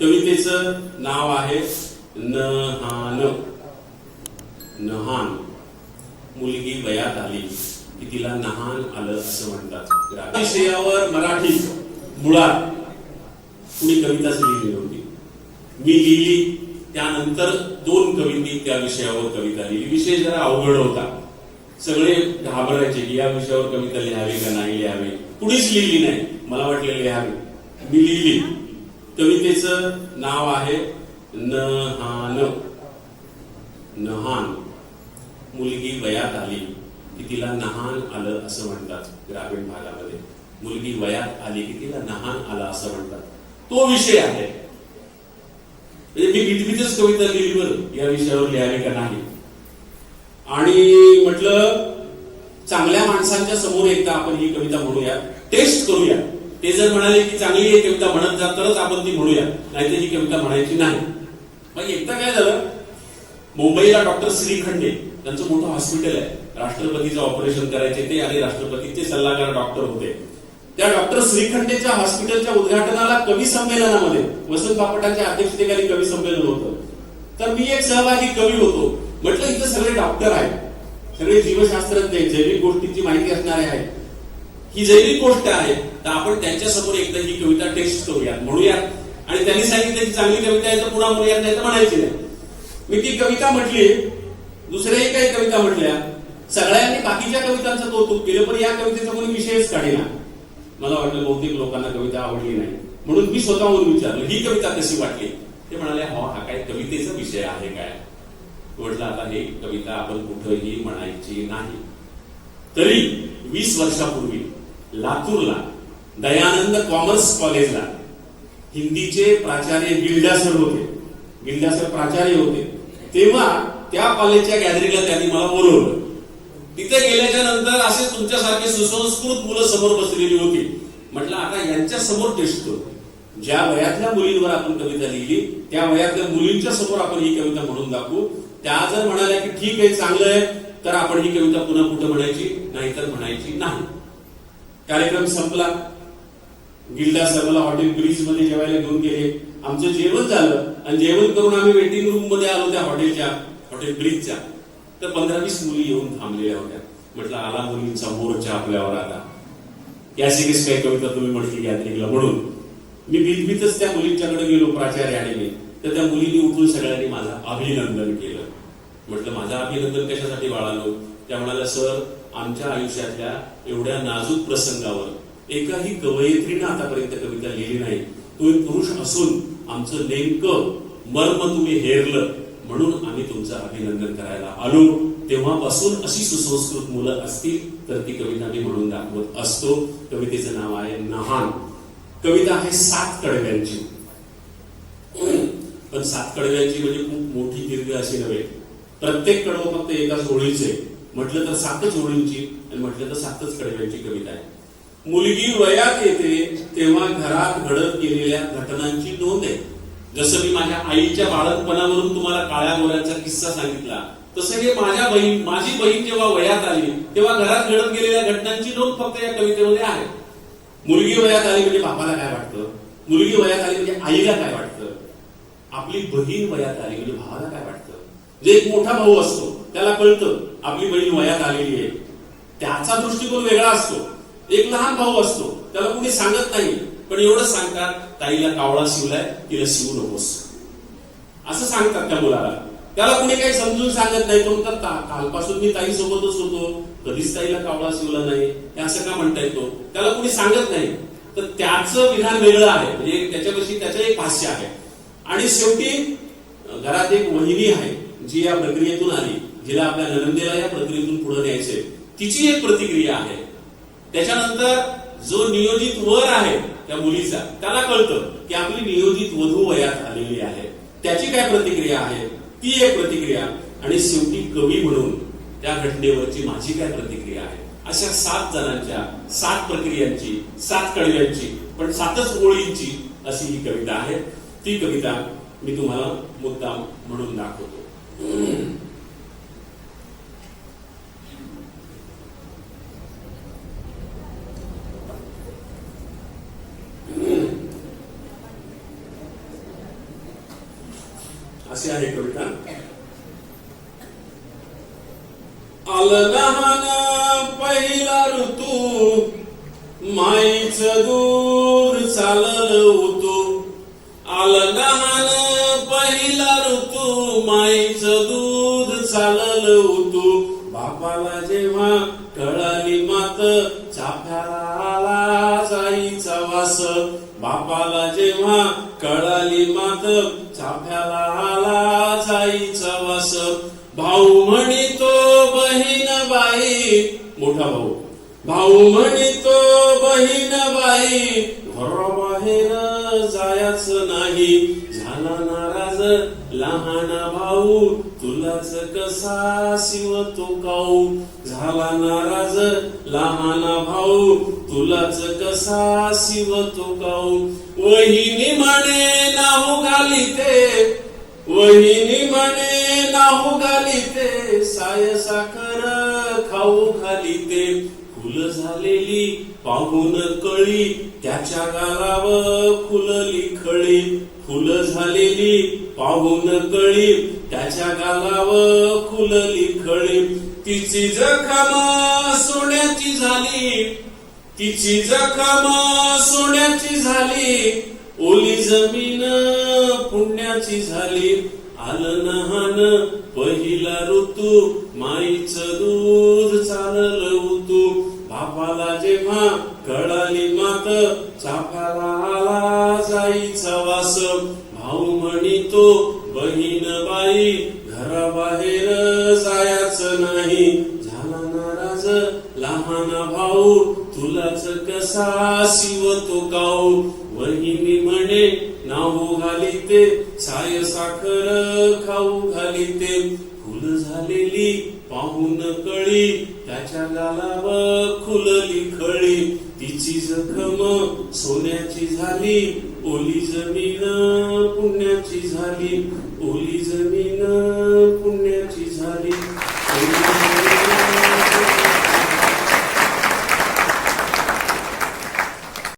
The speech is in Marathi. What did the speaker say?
कवितेचं नाव आहे नहान. नहान. मुलगी वयात आली की तिला नहान आलं असं म्हणतात. विषयावर मराठी मुळात कुणी कविताच लिहिली होती मी लिहिली त्यानंतर दोन कवींनी त्या विषयावर कविता लिहिली. विषय जरा अवघड होता. सगळे घाबरायचे की या विषयावर कविता लिहावी का नाही लिहावी. कुणीच लिहिली नाही. मला वाटलं लिहावी. मी लिहिली. कवितेचं नाव आहे नहान. नहान. मुलगी वयात आली की तिला नहान आलं असं म्हणतात ग्रामीण भागामध्ये. मुलगी वयात आली की तिला नहान आला असं म्हणतात. तो विषय आहे. म्हणजे मी भीतभीतच कविता लिहिली बरं या विषयावर लिहावी का नाही? आणि म्हटलं चांगल्या माणसांच्या समोर एकदा आपण ही कविता म्हणूया टेस्ट करूया. ते जर म्हणाले की चांगली आहे कविता म्हणत जा तरच आपण ती म्हणूया. नाहीतर ही कविता म्हणायची नाही. मग एकदा काय झालं? मुंबईला डॉक्टर श्रीखंडे त्यांचं मोठं हॉस्पिटल आहे. राष्ट्रपतीचं ऑपरेशन करायचे ते आणि राष्ट्रपतीचे सल्लागार डॉक्टर होते. त्या डॉक्टर श्रीखंडेच्या हॉस्पिटलच्या उद्घाटनाला कवी संमेलनामध्ये वसंत बापटांच्या अध्यक्षतेखाली कवी संमेलन होतं. तर मी एक सहभागी कवी होतो. म्हटलं इथं सगळे डॉक्टर आहेत. सगळे जीवशास्त्रज्ञ जैविक गोष्टींची माहिती असणारे आहेत. ही जैविक गोष्ट आहे तर आपण त्यांच्यासमोर एकदा ही कविता टेस्ट करूयात म्हणूयात. आणि त्यांनी सांगितलं की चांगली कविता आहे तर पुन्हा म्हणूयात नाही तर म्हणायची नाही. मी ती कविता म्हटली दुसऱ्याही काही कविता म्हटल्या सगळ्यांनी बाकीच्या कवितांचं कौतुक केलं पण या कवितेचा कोणी विषयच काढेना. मला वाटलं बहुतेक लोकांना कविता आवडली नाही. म्हणून मी स्वतःहून विचारलं ही कविता कशी वाटली? ते म्हणाले हो हा काय कवितेचा विषय आहे काय? म्हटलं आता हे कविता आपण कुठंही म्हणायची नाही. तरी वीस वर्षापूर्वी लातूरला दयानंद कॉमर्स कॉलेजला. हिंदीचे प्राचार्य गिल्डा सर होते. गिल्डा सर प्राचार्य होते. तेव्हा त्या कॉलेजच्या गॅदरिंगला त्यांनी मला बोलवलं. तिथे गेल्याच्यानंतर असे तुमच्यासारखे सुसंस्कृत मुलं समोर बसलेली होती. म्हटलं आता यांच्या समोर टेस्ट करू. ज्या वयातल्या मुलींवर आपण कविता लिहिली त्या वयातल्या मुलींच्या समोर आपण ही कविता म्हणून दाखवू. त्या जर म्हणाल्या की ठीक आहे चांगलं आहे तर आपण ही कविता पुन्हा कुठं म्हणायची नाहीतर म्हणायची नाही. कार्यक्रम संपला. गिल्डा सर हॉटेल ब्रिजमध्ये जेवायला घेऊन गेले. आमचं जेवण झालं आणि जेवण करून आम्ही वेटिंग रूममध्ये आलो त्या हॉटेलच्या हॉटेल ब्रिजच्या तर पंधरा वीस मुली येऊन थांबलेल्या होत्या. म्हटलं आला मुलींचा मोर्चा आपल्यावर आता. या सिरीज काही कविता तुम्ही म्हटली गॅदरिंगला म्हणून मी बिलबीतच त्या मुलींच्याकडे गेलो प्राचार्य आणि तर त्या मुलींनी उठून सगळ्यांनी माझं अभिनंदन केलं. म्हटलं माझं अभिनंदन कशासाठी बाळालो त्या म्हणाल्या सर आमच्या आयुष्यातल्या एवढ्या नाजूक प्रसंगावर एकाही कवयित्रीनं आतापर्यंत कविता लिहिली नाही तुम्ही पुरुष असून आमचं नेमकं मर्म तुम्ही हेरलं म्हणून आम्ही तुमचं अभिनंदन करायला आलो. तेव्हापासून अशी सुसंस्कृत मुलं असतील तर ती कविता मी म्हणून दाखवत असतो. कवितेचं नाव आहे नहान. कविता आहे सात कडव्यांची. पण सात कडव्यांची म्हणजे खूप मोठी दीर्घ अशी नव्हे. प्रत्येक कडवं फक्त एकाच ओळीचे. म्हटलं तर सातच ओळींची आणि म्हटलं तर सातच कडव्यांची कविता आहे. मुलगी वयात येते तेव्हा घरात घडत गेलेल्या घटनांची नोंद आहे. जसं मी माझ्या आईच्या बाळकपणावरून तुम्हाला काळ्या गोऱ्यांचा किस्सा सांगितला तसं हे माझ्या बहीण माझी बहीण जेव्हा वयात आली तेव्हा घरात घडत गेलेल्या घटनांची नोंद फक्त या कवितेमध्ये आहे. मुलगी वयात आली म्हणजे बापाला काय वाटतं? मुलगी वयात आली म्हणजे आईला काय वाटतं? आपली बहीण वयात आली म्हणजे भावाला काय वाटतं? जे एक मोठा भाऊ असतो त्याला कळतं आपली बहीण वयात आलेली आहे. त्याचा दृष्टिकोन वेगळा असतो. एक लहान भाऊ असतो. त्याला कुणी सांगत नाही. पण एवढं सांगतात ताईला कावळा शिवलाय तिला शिवू नकोस. असं सांगतात त्या मुलाला. त्याला कुणी काही समजून सांगत नाही. तो म्हणतात कालपासून मी ताई सोबतच होतो. कधीच ताईला कावळा शिवला नाही. हे असं का म्हणता येतो? त्याला कुणी सांगत नाही. तर त्याचं विधान वेगळं आहे. म्हणजे त्याच्यापाशी त्याचं एक भाष्य आहे. आणि शेवटी घरात एक वहिनी आहे जी या प्रक्रियेतून आली. जिला आपल्या नरंदेला या प्रक्रियेतून पुढे न्यायचे तिची एक प्रतिक्रिया आहे. त्याच्यानंतर जो नियोजित वर आहे त्या मुलीचा त्याला कळतं की आपली नियोजित वधू वयात आलेली आहे. त्याची काय प्रतिक्रिया आहे? ती एक प्रतिक्रिया. आणि शेवटी कवी म्हणून त्या घटनेवरची माझी काय प्रतिक्रिया आहे? अशा सात जणांच्या सात प्रक्रियांची सात कडव्यांची पण सातच ओळींची अशी ही कविता आहे. ती कविता मी तुम्हाला मुद्दाम म्हणून दाखवतो. अशी आहे कविता आलं लहान पहिला ऋतू माईच दूध चालल उतू आलं लहान पहिला ऋतू माईच दूध चालल उतू बापाला जेव्हा कळाली मात चाफ्याला आला जाईचा वास. बापाला जेव्हा कळाली मात चाफ्याला आला जाईचा वास. भाऊ म्हणितो बहीण बाई. मोठा भाऊ. भाऊ म्हणितो बहीण बाई. घराबाहेर जायच नाही. झाला ना लहाना भाऊ तुलाच कसा शिव तो काऊ? झाला नाराज लहाना भाऊ तुलाच कसा शिव तो काऊ? वहिनी म्हणे नाहू घाली ते. वहिनी म्हणे नाहू घाली ते. साय साखर खाऊ खाली ते. फुल झालेली पाहून कळी त्याच्या गालावर फुलली खळी. फुल झालेली पाहून कळी त्याच्या गालावर फुलली खळी. तिची जखम सोन्याची झाली तिची जखम सोन्याची झाली. ओली जमीन पुण्याची झाली. आलं नहान पहिला ऋतू माईच दूध चालल ऋतू बापाला जेव्हा कळाली मात चापाला आला जाईचा वास. भाऊ म्हणितो बहीण बाई घराबाहेर जायच नाही. झाला नाराज लहान भाऊ तुलाच कसा शिवतो काऊ? वहिनी म्हणे नाहू घालिते साय साखर खाऊ घालिते फुल झालेली पाहून कळी त्याच्या गालावर खुलली खळी. तिची जखम सोन्याची झाली. ओली जमीन पुण्याची झाली. ओली जमीन पुण्याची झाली.